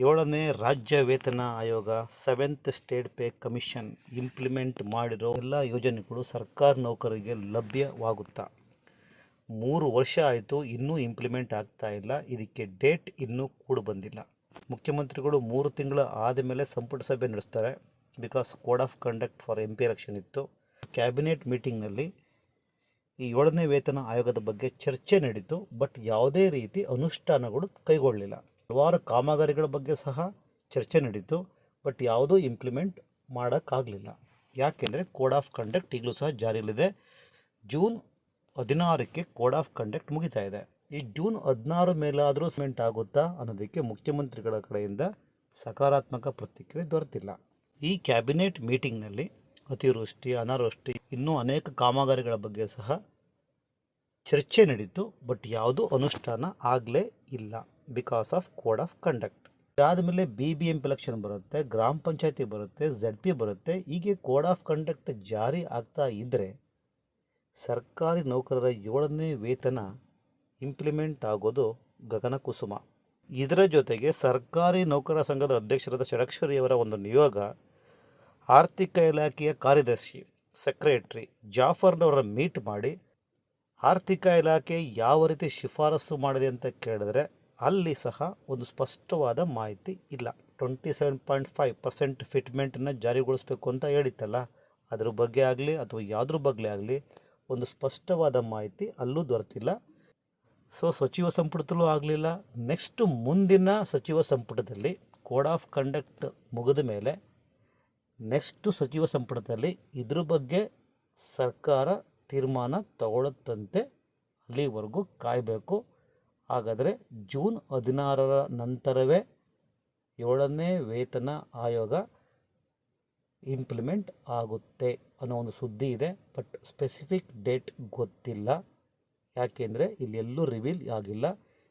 ಏಳನೇ ರಾಜ್ಯ ವೇತನ ಆಯೋಗ seventh state pay commission implement ಮಾಡಿರೋ ಎಲ್ಲ ಯೋಜನೆಗಳು ಸರ್ಕಾರ ನೌಕರರಿಗೆ ಲಭ್ಯವಾಗುತ್ತಾ? ಮೂರು ವರ್ಷ ಆಯಿತು, ಇನ್ನೂ ಇಂಪ್ಲಿಮೆಂಟ್ ಆಗ್ತಾ ಇಲ್ಲ. ಇದಕ್ಕೆ ಡೇಟ್ ಇನ್ನೂ ಕೂಡ ಬಂದಿಲ್ಲ. ಮುಖ್ಯಮಂತ್ರಿಗಳು ಮೂರು ತಿಂಗಳು ಆದಮೇಲೆ ಸಂಪುಟ ಸಭೆ ನಡೆಸ್ತಾರೆ. Because code of conduct for M P election ಇತ್ತು. ಕ್ಯಾಬಿನೆಟ್ ಮೀಟಿಂಗ್ನಲ್ಲಿ ಈ ಏಳನೇ ವೇತನ ಆಯೋಗದ ಬಗ್ಗೆ ಚರ್ಚೆ ನಡೀತು. ಬಟ್ ಯಾವುದೇ ರೀತಿ ಅನುಷ್ಠಾನಗಳು ಕೈಗೊಳ್ಳಲಿಲ್ಲ. ಹಲವಾರು ಕಾಮಗಾರಿಗಳ ಬಗ್ಗೆ ಸಹ ಚರ್ಚೆ ನಡೀತು ಬಟ್ ಯಾವುದೂ ಇಂಪ್ಲಿಮೆಂಟ್ ಮಾಡೋಕ್ಕಾಗಲಿಲ್ಲ. ಯಾಕೆಂದರೆ ಕೋಡ್ ಆಫ್ ಕಂಡಕ್ಟ್ ಈಗಲೂ ಸಹ ಜಾರಿಯಲ್ಲಿದೆ. ಜೂನ್ ಹದಿನಾರಕ್ಕೆ ಕೋಡ್ ಆಫ್ ಕಂಡಕ್ಟ್ ಮುಗಿತಾ ಇದೆ. ಈ ಜೂನ್ ಹದಿನಾರು ಮೇಲಾದರೂ ಸಿಮೆಂಟ್ ಆಗುತ್ತಾ ಅನ್ನೋದಕ್ಕೆ ಮುಖ್ಯಮಂತ್ರಿಗಳ ಕಡೆಯಿಂದ ಸಕಾರಾತ್ಮಕ ಪ್ರತಿಕ್ರಿಯೆ ದೊರೆತಿಲ್ಲ. ಈ ಕ್ಯಾಬಿನೆಟ್ ಮೀಟಿಂಗ್ನಲ್ಲಿ ಅತಿವೃಷ್ಟಿ, ಅನಾವೃಷ್ಟಿ, ಇನ್ನೂ ಅನೇಕ ಕಾಮಗಾರಿಗಳ ಬಗ್ಗೆ ಸಹ ಚರ್ಚೆ ನಡೀತು ಬಟ್ ಯಾವುದೂ ಅನುಷ್ಠಾನ ಆಗಲೇ ಇಲ್ಲ. Because of code of conduct ಅದಾದಮೇಲೆ B B M P election ಬರುತ್ತೆ, ಗ್ರಾಮ ಪಂಚಾಯತಿ ಬರುತ್ತೆ ಝಡ್ ಪಿ ಬರುತ್ತೆ. ಹೀಗೆ ಕೋಡ್ ಆಫ್ ಕಂಡಕ್ಟ್ ಜಾರಿ ಆಗ್ತಾ ಇದ್ದರೆ ಸರ್ಕಾರಿ ನೌಕರರ ಏಳನೇ ವೇತನ ಇಂಪ್ಲಿಮೆಂಟ್ ಆಗೋದು ಗಗನ ಕುಸುಮ ಇದರ ಜೊತೆಗೆ ಸರ್ಕಾರಿ ನೌಕರರ ಸಂಘದ ಅಧ್ಯಕ್ಷರಾದ ಷಡಕ್ಷರಿಯವರ ಒಂದು ನಿಯೋಗ ಆರ್ಥಿಕ ಇಲಾಖೆಯ ಕಾರ್ಯದರ್ಶಿ ಸೆಕ್ರೆಟ್ರಿ ಜಾಫರ್ನವರ ಮೀಟ್ ಮಾಡಿ ಆರ್ಥಿಕ ಇಲಾಖೆ ಯಾವ ರೀತಿ ಶಿಫಾರಸು ಮಾಡಿದೆ ಅಂತ ಕೇಳಿದ್ರೆ ಅಲ್ಲಿ ಸಹ ಒಂದು ಸ್ಪಷ್ಟವಾದ ಮಾಹಿತಿ ಇಲ್ಲ. Twenty seven point five percent ಫಿಟ್ಮೆಂಟನ್ನು ಜಾರಿಗೊಳಿಸಬೇಕು ಅಂತ ಹೇಳಿತ್ತಲ್ಲ, ಅದ್ರ ಬಗ್ಗೆ ಆಗಲಿ ಅಥವಾ ಯಾವುದ್ರ ಬಗ್ಗೆ ಆಗಲಿ ಒಂದು ಸ್ಪಷ್ಟವಾದ ಮಾಹಿತಿ ಅಲ್ಲೂ ದೊರೆತಿಲ್ಲ. ಸೊ ಸಚಿವ ಸಂಪುಟದಲ್ಲೂ ಆಗಲಿಲ್ಲ. ನೆಕ್ಸ್ಟ್ ಮುಂದಿನ ಸಚಿವ ಸಂಪುಟದಲ್ಲಿ ಕೋಡ್ ಆಫ್ ಕಂಡಕ್ಟ್ ಮುಗಿದ ಮೇಲೆ ನೆಕ್ಸ್ಟು ಸಚಿವ ಸಂಪುಟದಲ್ಲಿ ಇದ್ರ ಬಗ್ಗೆ ಸರ್ಕಾರ ತೀರ್ಮಾನ ತಗೊಳ್ಳುತ್ತಂತೆ ಅಲ್ಲಿವರೆಗೂ ಕಾಯಬೇಕು. ಹಾಗಾದರೆ ಜೂನ್ ಹದಿನಾರರ ನಂತರವೇ ಏಳನೇ ವೇತನ ಆಯೋಗ ಇಂಪ್ಲಿಮೆಂಟ್ ಆಗುತ್ತೆ ಅನ್ನೋ ಒಂದು ಸುದ್ದಿ ಇದೆ ಬಟ್ ಸ್ಪೆಸಿಫಿಕ್ ಡೇಟ್ ಗೊತ್ತಿಲ್ಲ. ಯಾಕೆಂದರೆ ಇಲ್ಲೆಲ್ಲೂ ರಿವೀಲ್ ಆಗಿಲ್ಲ.